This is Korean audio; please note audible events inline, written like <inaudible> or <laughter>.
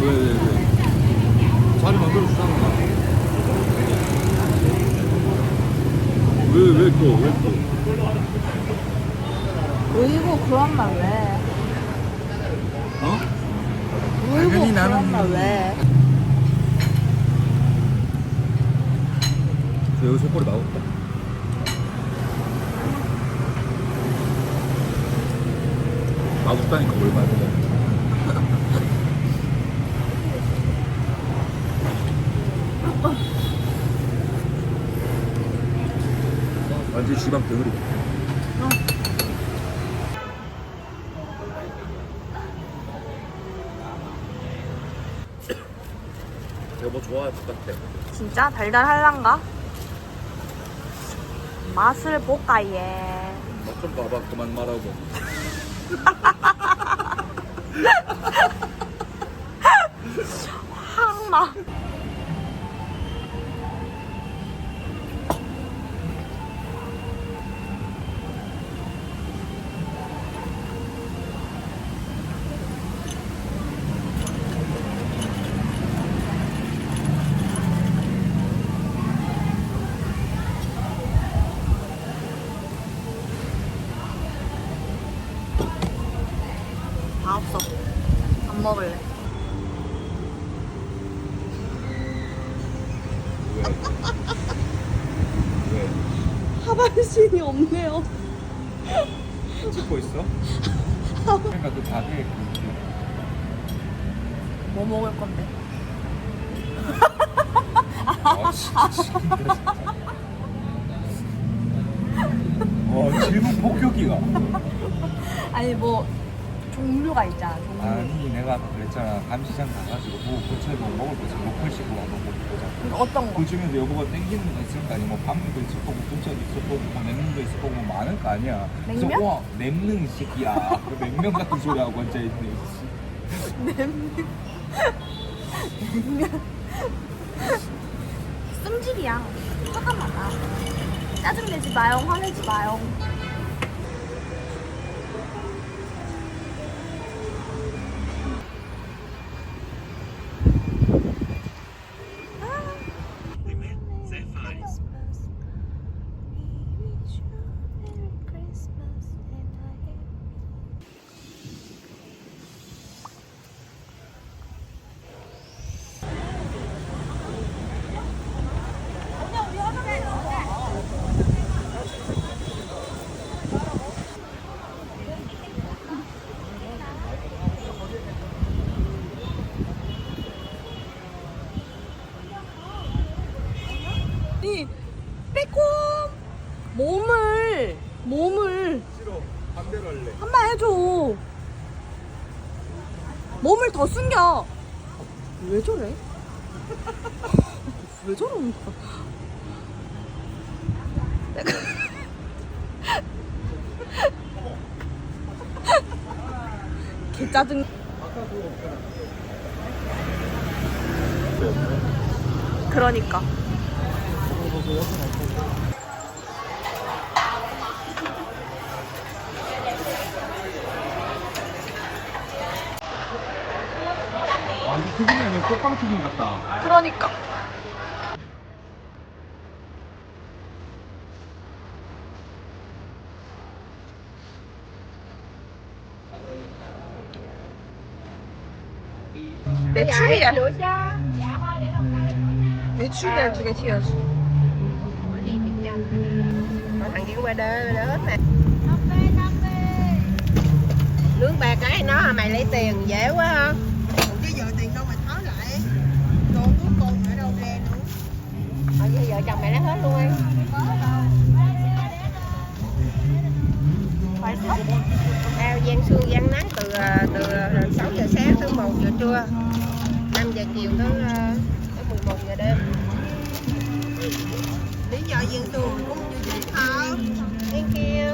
왜, 왜, 왜? 자리 만들어 주잖아. 왜, 왜 또, 왜 또? 울고 그런 말 왜? 어? 울고 그런 말 왜? 여기서 꼬리 막았다. 막았다니까 뭘 말해. 완전 지방 덩어리. 내가 뭐 좋아할 것 같아. 진짜 달달할란가? 맛을 볼까 얘. 맛좀 봐봐. 그만 말하고. <laughs> 안 먹을래. 왜? 왜? 하반신이 없네요. 찍고 있어? 그러니까 너다 돼. 뭐 먹을 건데? 아, 진짜. 진짜. 어, 질문 폭격이가. 아니 뭐 종류가 있잖아. 종류. 아니, 내가 그랬잖아. 감시장 가가지고 뭐 고쳐도 먹을 거 있으면 로컬식으로 한번 먹보자. 어떤 거? 그 중에서 여보가 땡기는 거 있을 거 아니야. 뭐 밤도 있을 거고, 군차도 있을 거고, 뭐 냉면도 있을 거고, 뭐 많을 거 아니야. 그래서 냉면? 와, 냉면 이 새끼야. 그 냉면 같은 소리 하고 앉아있네. 냄새. 승질이야. 화가 많아. 짜증내지 마요. 화내지 마요. 몸을 싫어. 반대로 할래. 한 번 해줘. 몸을 더 숨겨. 왜 저래? <laughs> 왜 저러는 거야? 내가 <laughs> 개 짜증. 그러니까. 튀김이 아니라 꽃빵 튀김 같다. 그러니까. 매출이야. 매출이야 두개 튀겼어. thằng kia qua đơ đớ nè nướng ba cái nó hả? mày lấy tiền dễ quá ha vợ chồng mẹ lấy hết luôn đi ao gian sương gian nắng từ ờ, từ ờ, 6 giờ sáng tới 1 giờ trưa. 5 giờ chiều tới ờ, tới 11 giờ đêm. Lý do gian sương cũng như vậy thôi. Thank you.